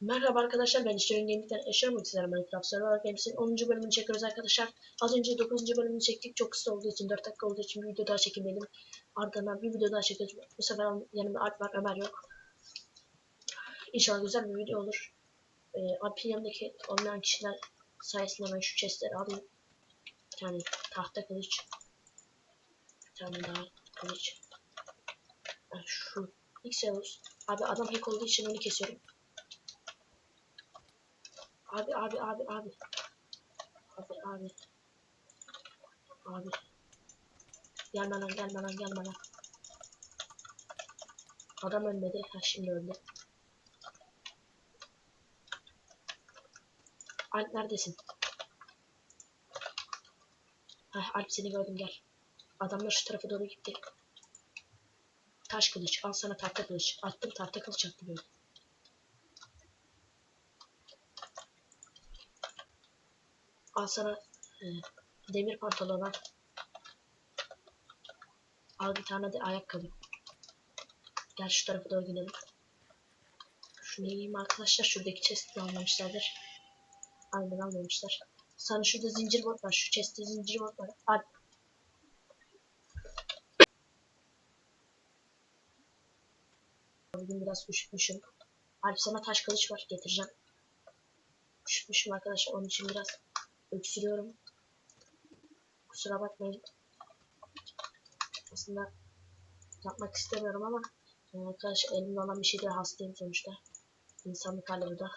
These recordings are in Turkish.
Merhaba arkadaşlar ben İşlerin Gaming'den Eşer Multiler Minecraft Survival Games'in 10. bölümünü çekiyoruz arkadaşlar. Az önce 9. bölümünü çektik çok kısa olduğu için 4 dakika olduğu için bir video daha çekeyim dedim. Ardından bir video daha çekeceğiz. Bu sefer yanımda Alp var Ömer yok. İnşallah güzel bir video olur. Ee, Alp'in yanındaki olmayan kişiler sayesinde ben şu chestleri alayım. Bir tane tahta kılıç. Bir tane daha kılıç. Ha, şu Xenos. Abi adam hack olduğu için onu kesiyorum. Abi abi abi abi. Abi abi. Abi. Gelme lan gelme lan gelme lan. Adam ölmedi. Ha şimdi öldü. Alp neredesin? Heh, Alp seni gördüm gel. Adamlar şu tarafa doğru gitti. Taş kılıç. Al sana tahta kılıç. Attım tahta kılıç attım. böyle. Al sana e, demir pantolon al. Al bir tane de ayakkabı. Gel şu tarafa doğru gidelim. Şunu yiyeyim arkadaşlar. Şuradaki chest'i almamışlardır. Aynen almamışlar. Sana şurada zincir bot var. Şu chest'te zincir bot var. Al. Bugün biraz üşütmüşüm. Alp sana taş kılıç var. Getireceğim. Üşütmüşüm arkadaşlar. Onun için biraz öksürüyorum. Kusura bakmayın. Aslında yapmak istemiyorum ama e, arkadaşlar elimde olan bir şeyde hastayım sonuçta. İnsanlık hali bu.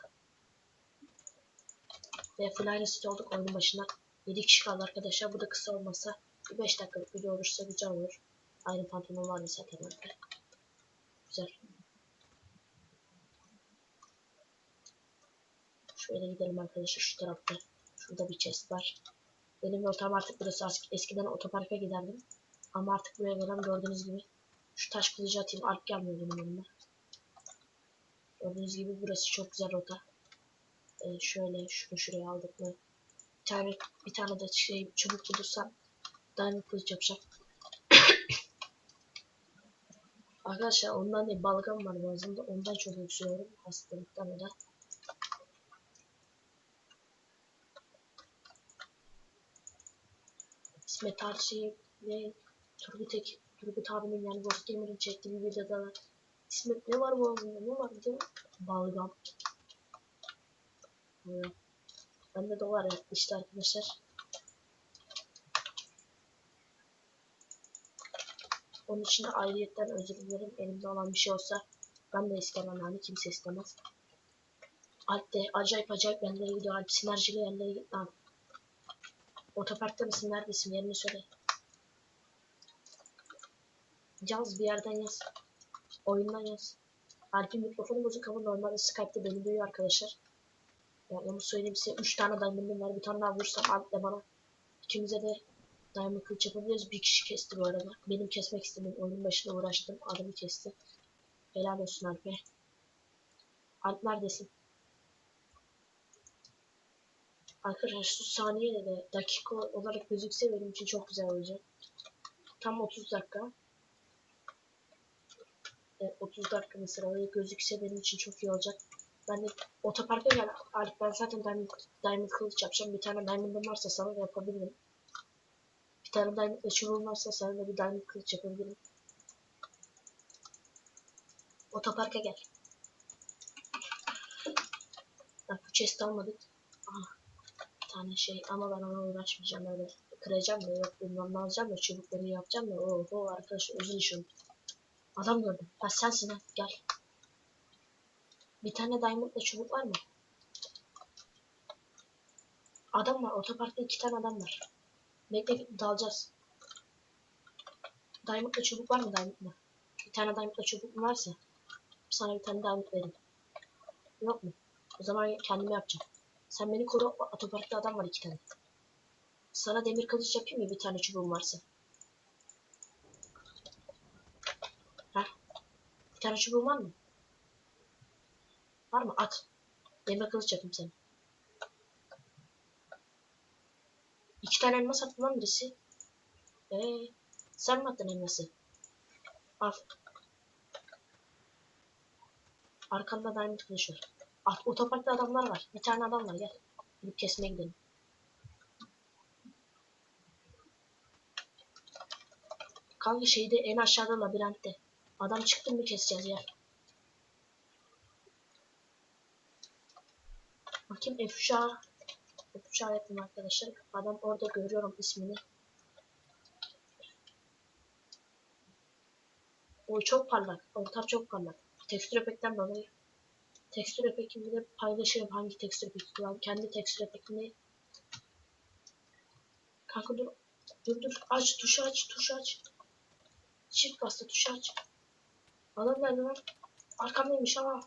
Ve full aynı site olduk oyunun başına. 7 kişi kaldı arkadaşlar. Bu da kısa olmasa bir 5 dakikalık video olursa güzel olur. Aynı pantolon vardı zaten bende. Güzel. Şöyle gidelim arkadaşlar şu tarafta. Şurada bir chest var. Benim rotam artık burası. As- Eskiden otoparka giderdim. Ama artık buraya gelen gördüğünüz gibi şu taş kılıcı atayım. Alp gelmiyor benim yanıma. Gördüğünüz gibi burası çok güzel rota. Ee, şöyle şunu şuraya aldık mı? Bir tane, bir tane de şey çubuk bulursam diamond kılıç yapacağım. Arkadaşlar ondan değil balgam var boğazımda. Ondan çok öksürüyorum. Hastalıktan da. İsmet Arçi ve Turgut, Ek, Turgut abinin yani Ghost Gamer'ın çektiği bir videoda da İsmet ne var boğazında ne var diyor. Balgam. Evet. Bende de var işte arkadaşlar. Onun için de ayrıyetten özür dilerim. Elimde olan bir şey olsa ben de istemem yani kimse istemez. Alp de acayip acayip yerlere gidiyor. Alp sinerjili yerlere git lan. Otoparkta mısın? Neredesin? Yerini söyle. Yaz bir yerden yaz. Oyundan yaz. Alp'in mikrofonu bozuk ama normalde Skype'de beni duyuyor arkadaşlar. Ya onu söyleyeyim size. 3 tane diamond'ım var. Bir tane daha vursam Alp de bana. İkimize de diamond kılıç yapabiliriz. Bir kişi kesti bu arada. Benim kesmek istedim. Oyunun başında uğraştım. Adamı kesti. Helal olsun Alp'e. Alp neredesin? Arkadaşlar şu saniye de dakika olarak gözükse benim için çok güzel olacak. Tam 30 dakika. Evet, 30 dakika mesela gözükse benim için çok iyi olacak. Ben de otoparka gel Alp ben zaten diamond, diamond kılıç yapacağım. Bir tane diamond'ım varsa sana da yapabilirim. Bir tane diamond çubuğum varsa sana da bir diamond kılıç yapabilirim. Otoparka gel. Bak bu chest almadık. Bir tane şey ama ben ona uğraşmayacağım öyle kıracağım da yok bilmem alacağım da çubukları yapacağım da oho arkadaşlar uzun iş. Adam gördüm. Ha sensin ha gel. Bir tane diamondla çubuk var mı? Adam var otoparkta iki tane adam var. Bekle dalacağız. Diamondla çubuk var mı diamondla? Bir tane diamondla çubuk varsa sana bir tane diamond vereyim. Yok mu? O zaman kendime yapacağım. Sen beni koru. Otoparkta adam var iki tane. Sana demir kılıç yapayım mı bir tane çubuğum varsa? Heh. Bir tane çubuğun var mı? Var mı? At. Demir kılıç yapayım sana. İki tane elmas attı lan birisi. Eee. Sen mi attın elması? Al. Arkanda diamond kılıç var. Ah, otoparkta adamlar var. Bir tane adam var gel. Gidip kesmeye gidelim. Kanka şeyde en aşağıda labirentte. Adam çıktı mı keseceğiz ya. Bakayım Efşa. Efşa yapın arkadaşlar. Adam orada görüyorum ismini. O çok parlak. Ortam çok parlak. Tekstür efektten dolayı. Tekstür efektimi de paylaşırım hangi tekstür efekti kullan. Kendi tekstür efektimi. Kanka dur. Dur dur. Aç tuşu aç. Tuşu aç. Çift bastı tuşu aç. Adam nerede lan? Arkamdaymış ama.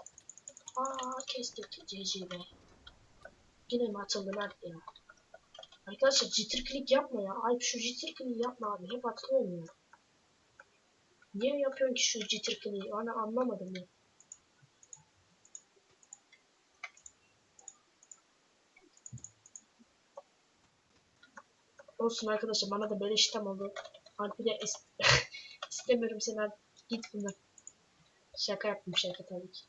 Aa kestik. GG be. Yine mi atıldı nerede ya? Arkadaşlar jitter click yapma ya. Ay şu jitter click yapma abi. Hep atılıyorum ya. Niye yapıyorsun ki şu jitter click'i? Hani anlamadım ya. Olsun arkadaşlar bana da böyle işlem oldu. Alp'i de is- istemiyorum seni Alp. Git bundan. Şaka yaptım şaka tabii ki.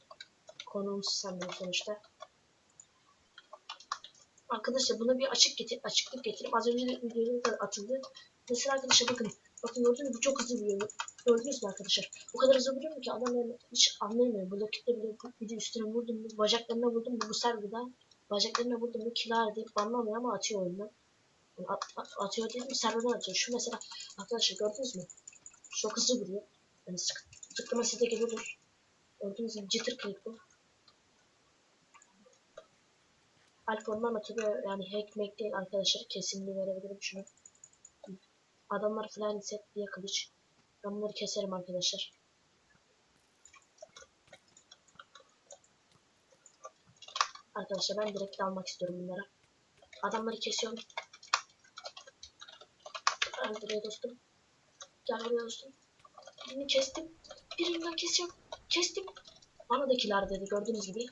Konuğumuz sen benim sonuçta. Arkadaşlar buna bir açık getir, açıklık getireyim. Az önce de videoda da atıldı. Mesela arkadaşlar bakın. Bakın gördünüz mü? Bu çok hızlı vuruyor. Gördünüz mü arkadaşlar? O kadar hızlı vuruyor ki adam yani hiç anlayamıyor. Bu rakiple bile bir de üstüne vurdum bacaklarına vurdum bu serverda bacaklarına vurdum mu kilar deyip banlamıyor ama atıyor oyundan. Atıyor dedim serverdan atıyor. Şu mesela arkadaşlar gördünüz mü? Çok hızlı vuruyor. Yani sık, tıklama size geliyordur. Gördüğünüz gibi jitter click bu. Alp ondan atıyor yani hack mack değil arkadaşlar kesinliği verebilirim şunu. Adamlar falan set diye kılıç. Ben bunları keserim arkadaşlar. Arkadaşlar ben direkt almak istiyorum bunlara. Adamları kesiyorum. Gel buraya dostum. Gel buraya dostum. Birini kestim. Birinden keseceğim. Kestim. Bana da kilar dedi gördüğünüz gibi.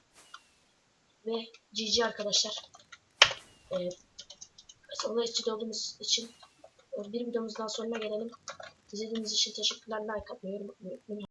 Ve GG arkadaşlar. Ee, sonra içi olduğumuz için bir videomuzdan sonuna gelelim. İzlediğiniz için teşekkürler. Like atmayı unutmayın.